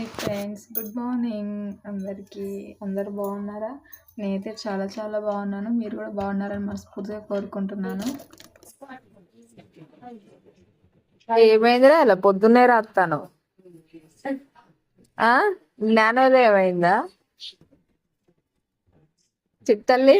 Hi friends good morning అందరికీ. అందరు బాగున్నారా? నేనైతే చాలా చాలా బాగున్నాను. మీరు కూడా బాగున్నారని మనస్ఫూర్తిగా కోరుకుంటున్నాను. ఏమైందిరా? అలా పొద్దున్నే రాస్తాను ఆ? జ్ఞానోదయం అయిందా? చిట్టల్లి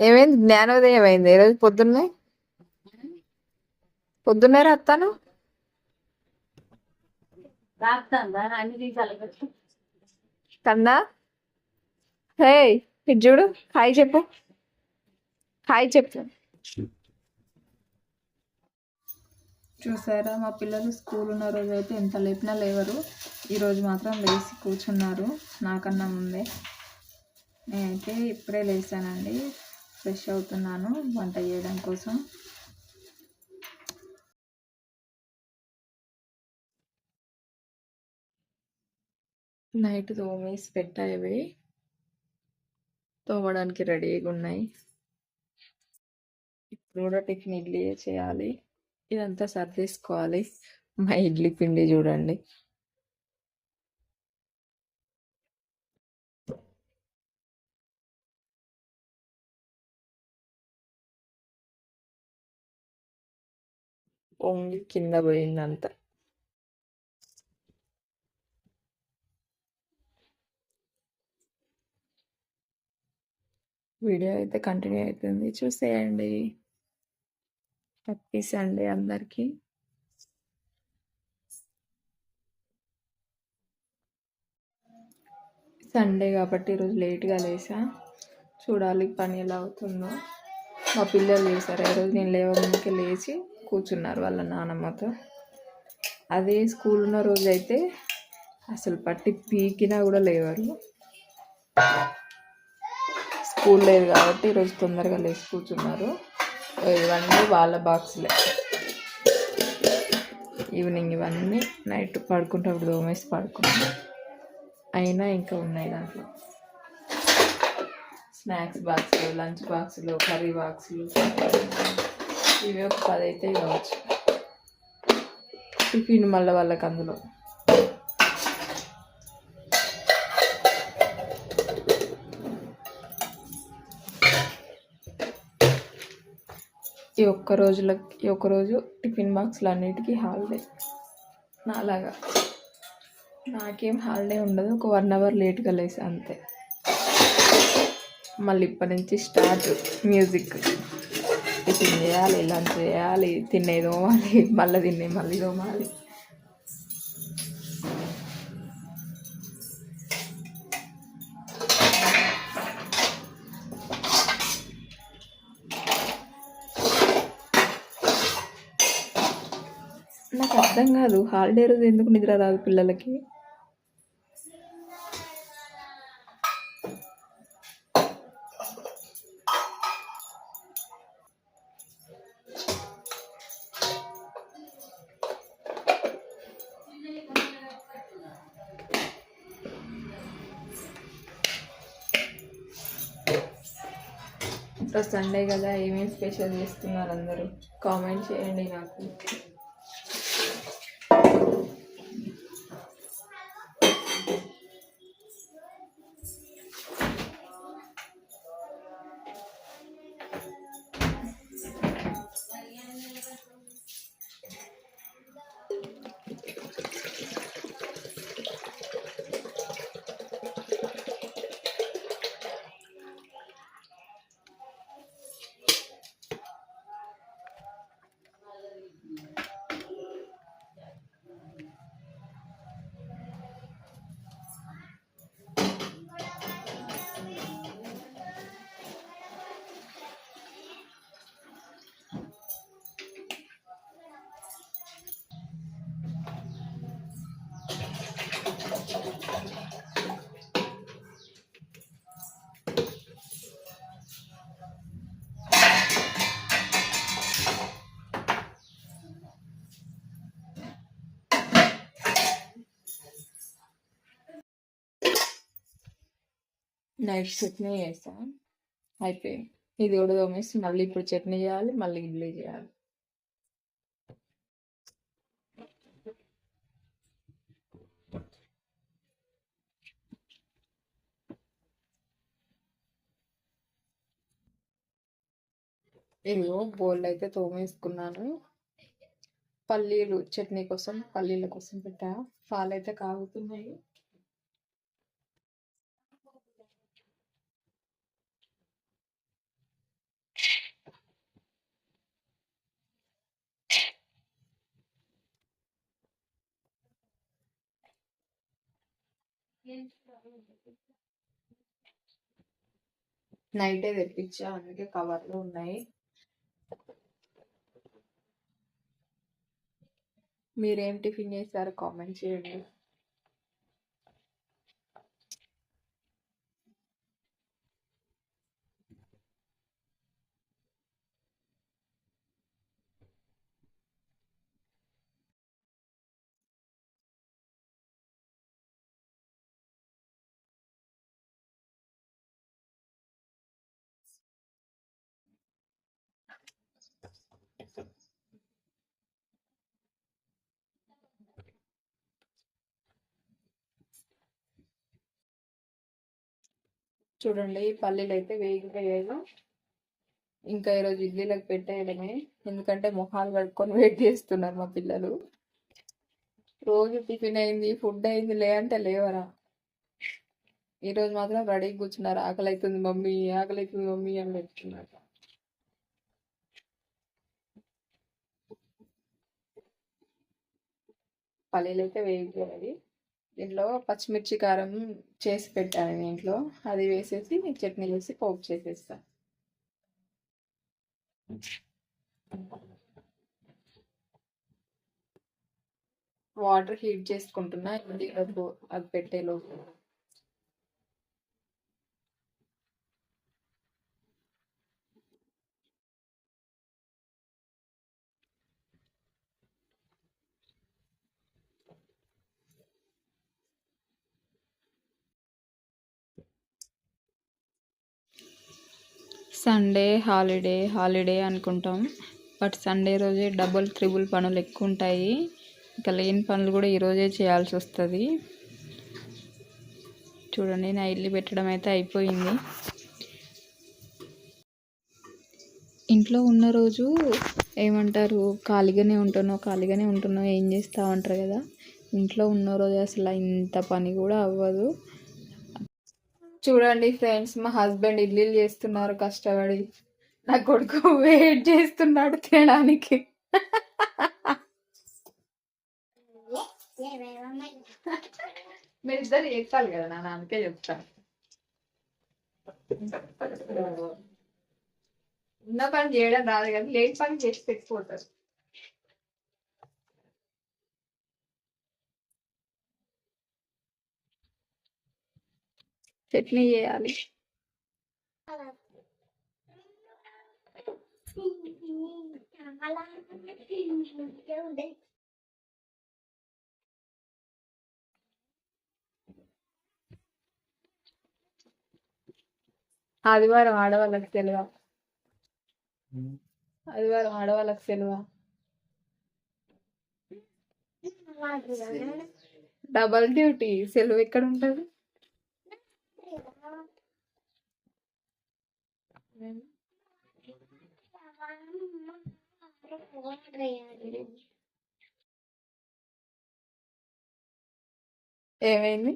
ఏమైంది? జ్ఞానోదయం అయింది? ఈరోజు పొద్దున్నే? పొద్దున్నే రాస్తాను కన్నా హే ఇటు చూడు. హాయ్ చెప్పు. హాయ్ చెప్పు. చూసారా మా పిల్లలు స్కూల్ ఉన్న రోజు అయితే ఎంత లేపినా లేవరు. ఈరోజు మాత్రం లేచి కూర్చున్నారు నాకన్నా ముందే. నేనైతే ఇప్పుడే లేచానండి. ఫ్రెష్ అవుతున్నాను వంట చేయడం కోసం. నైట్ తోమేసి పెట్టాయి తోమడానికి రెడీగా ఉన్నాయి. ఇప్పుడు కూడా టిఫిన్ ఇడ్లీ చేయాలి. ఇదంతా సర్దేసుకోవాలి. మా ఇడ్లీ పిండి చూడండి. పొంగి కింద పోయిందంతా. వీడియో అయితే కంటిన్యూ అవుతుంది. చూసేయండి. హ్యాపీ సండే అందరికీ. సండే కాబట్టి ఈరోజు లేట్గా లేసా. చూడాలి పని ఎలా అవుతుందో. మా పిల్లలు లేసారు. ఈరోజు నేను లేవడానికి లేచి కూర్చున్నారు వాళ్ళ నానమ్మతో. అదే స్కూల్ ఉన్న రోజు అయితే అసలు పట్టి పీకినా కూడా లేవరు. స్కూల్ లేదు కాబట్టి ఈరోజు తొందరగా లేచి కూర్చున్నారు. ఇవన్నీ వాళ్ళ బాక్స్లే. ఈవినింగ్ ఇవన్నీ నైట్ పడుకుంటప్పుడు దోమేసి పడుకుంటాం అయినా ఇంకా ఉన్నాయి దాంట్లో. స్నాక్స్ బాక్సులు లంచ్ బాక్సులు కర్రీ బాక్సులు. ఇవి ఒక పది అయితే కావచ్చు. టిఫిన్ మళ్ళీ వాళ్ళకి అందులో. ఈ ఒక్క రోజుల ఈ ఒక్క రోజు టిఫిన్ బాక్స్లు అన్నిటికీ హాలిడే. నాలాగా. నాకేం హాలిడే ఉండదు. ఒక వన్ అవర్ లేట్గా లేసా అంతే. మళ్ళీ ఇప్పటి నుంచి స్టార్ట్ మ్యూజిక్. టిఫిన్ చేయాలి లంచ్ చేయాలి తినేదోమాలి మళ్ళీ తినే మళ్ళీ తోమాలి అర్థం కాదు. హాలిడే రోజు ఎందుకు నిద్ర రాదు పిల్లలకి? సండే కదా ఏమేమి స్పెషల్ చేస్తున్నారు అందరూ? కామెంట్ చేయండి నాకు. నైట్ చట్నీ చేస్తాను. అయిపోయింది. ఇది కూడా తోమేసి మళ్ళీ ఇప్పుడు చట్నీ చేయాలి మళ్ళీ ఇడ్లీ చేయాలి. ఇదిగో బోల్ అయితే తోమేసుకున్నాను. పల్లీలు చట్నీ కోసం పల్లీల కోసం పెట్టా. పాలు అయితే కాగుతున్నాయి. నైటే తెప్పించా అందుకే కవర్లు ఉన్నాయి. మీరేం టిఫిన్ చేశారు కామెంట్ చేయండి. చూడండి పల్లీలు అయితే వేగిపోయాయి. ఇంకా ఈరోజు ఇడ్లీలకు పెట్టేయడమే. ఎందుకంటే మొహాలు కడుక్కొని వెయిట్ చేస్తున్నారు మా పిల్లలు. రోజు టిఫిన్ అయింది ఫుడ్ అయింది లే అంటే లేవరా. ఈరోజు మాత్రం రెడీ కూర్చున్నారు. ఆకలి అవుతుంది మమ్మీ ఆకలి అవుతుంది మమ్మీ అని పెట్టుకున్నారు. పల్లీలు అయితే వేగిపోయాయి. దీంట్లో పచ్చిమిర్చి కారం చేసి పెట్టాను దీంట్లో అది వేసేసి మీకు చట్నీ వేసి పోపు చేసేస్తా. వాటర్ హీట్ చేసుకుంటున్నా ఇది అది- అది పెట్టేలోపు సండే హాలిడే హాలిడే అనుకుంటాం. బట్ సండే రోజే డబుల్ త్రిబుల్ పనులు ఎక్కువ ఉంటాయి ఇంకా లేని పనులు కూడా ఈరోజే చేయాల్సి వస్తుంది. చూడండి నా ఇల్లు పెట్టడం అయితే అయిపోయింది. ఇంట్లో ఉన్న రోజు ఏమంటారు ఖాళీగానే ఉంటున్నావు ఖాళీగానే ఉంటున్నావు ఏం చేస్తావు అంటారు కదా. ఇంట్లో ఉన్న రోజు అసలు ఇంత పని కూడా అవ్వదు. చూడండి ఫ్రెండ్స్ మా హస్బెండ్ ఇడ్లీలు చేస్తున్నారు కష్టపడి. నా కొడుకు వెయిట్ చేస్తున్నాడు తినడానికి. మీరు ఇద్దరు చేస్తాను కదా నాన్న అందుకే చెప్తాను ఉన్న పని చేయడం రాదు కానీ లేట్ పని చేసి పెట్టిపోతారు చట్నీ చేయాలి. ఆదివారం ఆడవాళ్ళకి సెలవా. ఆదివారం ఆడవాళ్ళకి సెలవా. Double duty. సెలవు ఎక్కడ ఉంటుంది? ఏమైంది?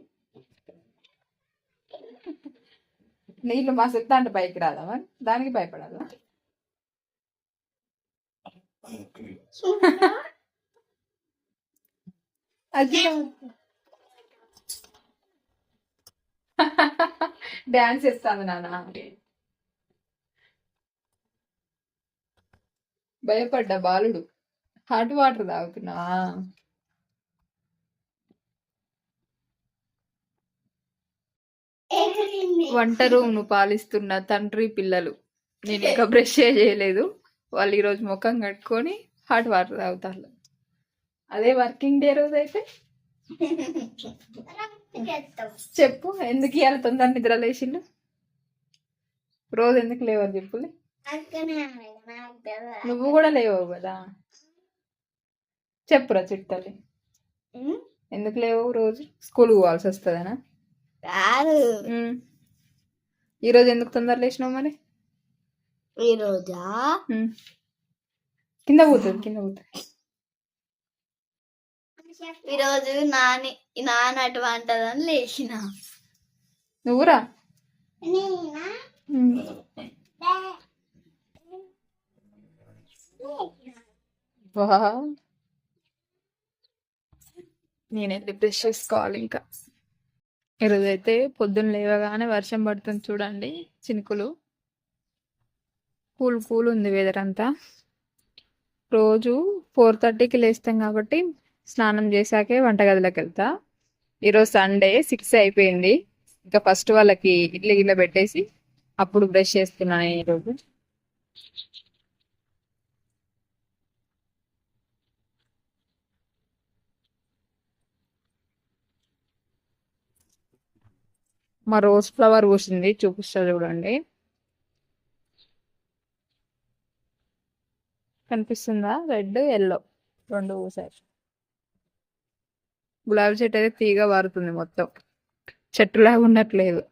నీళ్ళు మసులుతా అంటే పైకి రాదా మరి? దానికి భయపడాలా? అది డాన్స్ చేస్తాను నాన్న. భయపడ్డ బాలుడు. హాట్ వాటర్ తాగుతున్నావా వంట రూమ్ను పాలిస్తున్న తండ్రి పిల్లలు. నేను ఇంకా బ్రష్ చేయలేదు. వాళ్ళు ఈరోజు ముఖం కట్టుకొని హాట్ వాటర్ తాగుతారు. అదే వర్కింగ్ డే రోజు అయితే. చెప్పు ఎందుకు ఇవాళ తొందర నిద్ర లేచిండు? రోజు ఎందుకు లేవని చెప్పులే నువ్వు కూడా లేవవు కదా. చెప్పురా చిట్టలి ఎందుకు లేవు రోజు? స్కూల్ పోవాల్సి వస్తుందనా? కాదు. ఈరోజు ఎందుకు తొందర లేచినావు మరి? ఈరోజా. కింద పోతుంది కింద పోతుంది ఈరోజు నాని నాన్న అటువంటిదని లేచిన. నువ్వురా. వా నేనైతే బ్రష్ చేసుకోవాలి ఇంకా. ఈరోజు అయితే పొద్దున్న లేవగానే వర్షం పడుతుంది చూడండి చినుకులు. కూల్ కూల్ ఉంది వెదర్ అంతా. రోజు ఫోర్ థర్టీకి లేస్తాం కాబట్టి స్నానం చేశాకే వంటగదిలోకి వెళ్తా. ఈరోజు సండే సిక్స్ అయిపోయింది. ఇంకా ఫస్ట్ వాళ్ళకి ఇడ్లీ గిన్నె పెట్టేసి అప్పుడు బ్రష్ చేస్తున్నాను ఈరోజు. మా రోజ్ ఫ్లవర్ పూసింది చూపిస్తా చూడండి. కనిపిస్తుందా? రెడ్ ఎల్లో రెండు పూసారు. గులాబీ చెట్టు అయితే తీగ వారుతుంది మొత్తం. చెట్టులాగా ఉండట్లేదు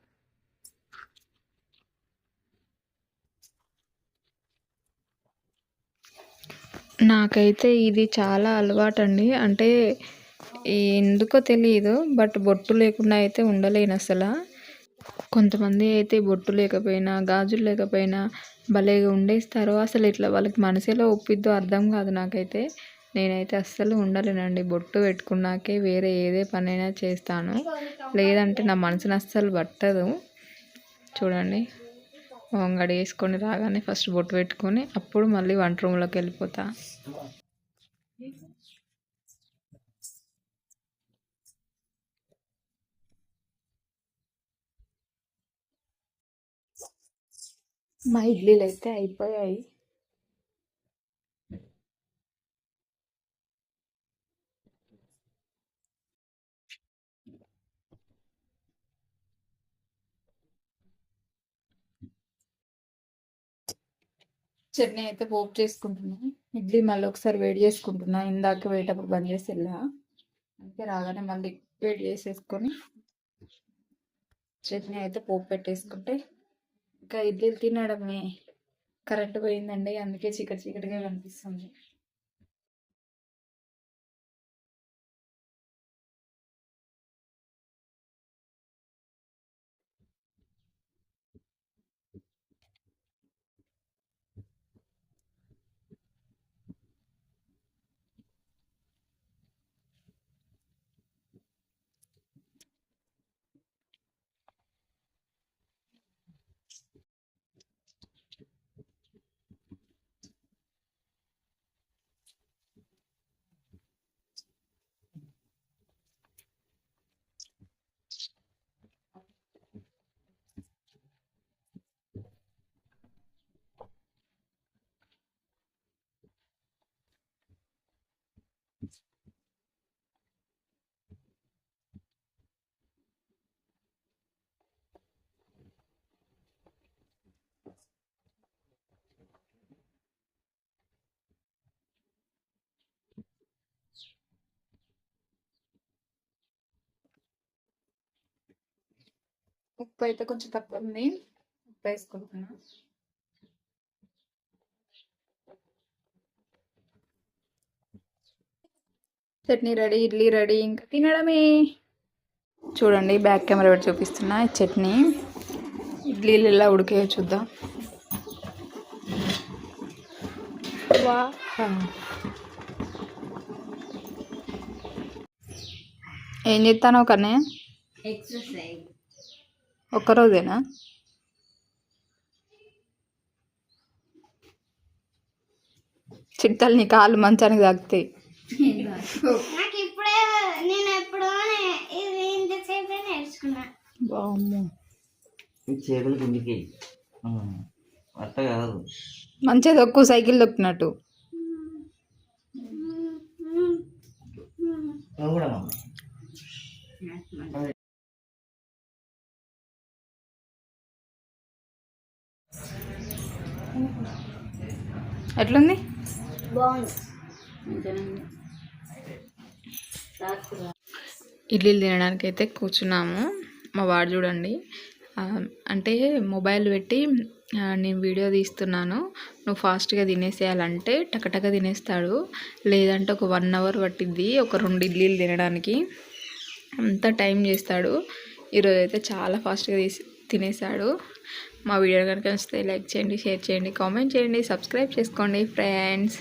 నాకైతే ఇది చాలా అలవాటు అండి అంటే ఎందుకో తెలియదు బట్ బొట్టు లేకుండా అయితే ఉండలేను అసలు. కొంతమంది అయితే బొట్టు లేకపోయినా గాజులు లేకపోయినా భలేగా ఉండేస్తారు అసలు ఇట్లా వాళ్ళకి మనసులో ఒప్పిద్దో అర్థం కాదు నాకైతే. నేనైతే అస్సలు ఉండలేనండి. బొట్టు పెట్టుకున్నాకే వేరే ఏదే పనైనా చేస్తాను. లేదంటే నా మనసుని అస్సలు పట్టదు. చూడండి. వంగడి వేసుకొని రాగానే ఫస్ట్ బొట్టు పెట్టుకొని అప్పుడు మళ్ళీ వంట రూమ్లోకి వెళ్ళిపోతా. మా ఇడ్లీలు అయితే అయిపోయాయి. చట్నీ అయితే పోపు చేసుకుంటున్నా. ఇడ్లీ మళ్ళీ ఒకసారి వేడి చేసుకుంటున్నా. ఇందాక వేటప్పుడు బంద్ చేసి వెళ్ళా. అందుకే రాగానే మళ్ళీ వేడి చేసేసుకొని చట్నీ అయితే పోపు పెట్టేసుకుంటే ఇంకా ఇడ్లీలు తినడమే. కరెంట్ పోయిందండి. అందుకే చీకటి చీకటిగా కనిపిస్తుంది. ఉప్పు అయితే కొంచెం తక్కువ ఉంది ఉప్పు వేసుకుంటున్నా చట్నీ రెడీ ఇడ్లీ రెడీ ఇంకా తినడమే చూడండి బ్యాక్ కెమెరా పెట్టి చూపిస్తున్నా చట్నీ. ఇడ్లీలు ఎలా ఉడికాయో చూద్దాం. వా ఏం చేస్తాను కన్నయ్య ఎక్సర్సైజ్ ఒక్కరోజేనా చిట్టలు నీ కాళ్ళు మంచానికి తాకుతాయి. నాకు ఇప్పుడే నేను ఎప్పుడో ఇది ఇంతసేపే నేర్చుకున్నా. బామ్మో ఈ చేతులు కిందికి. అట్ట కాదు. మంచిగా దొక్కు సైకిల్ దొక్కినట్టు నువ్వు కూడా ఎట్లుంది? ఇడ్లీలు తినడానికి అయితే కూర్చున్నాము. మా వాడు చూడండి. అంటే మొబైల్ పెట్టి నేను వీడియో తీస్తున్నాను. నువ్వు ఫాస్ట్గా తినేసేయాలంటే టకటక తినేస్తాడు. లేదంటే ఒక వన్ అవర్ పట్టిద్ది ఒక రెండు ఇడ్లీలు తినడానికి. అంత టైం చేస్తాడు. ఈరోజు అయితే చాలా ఫాస్ట్గా తీసి తినేసాడు మా వీడియో కనుక నచ్చితే లైక్ చేయండి షేర్ చేయండి కామెంట్ చేయండి సబ్స్క్రైబ్ చేసుకోండి ఫ్రెండ్స్.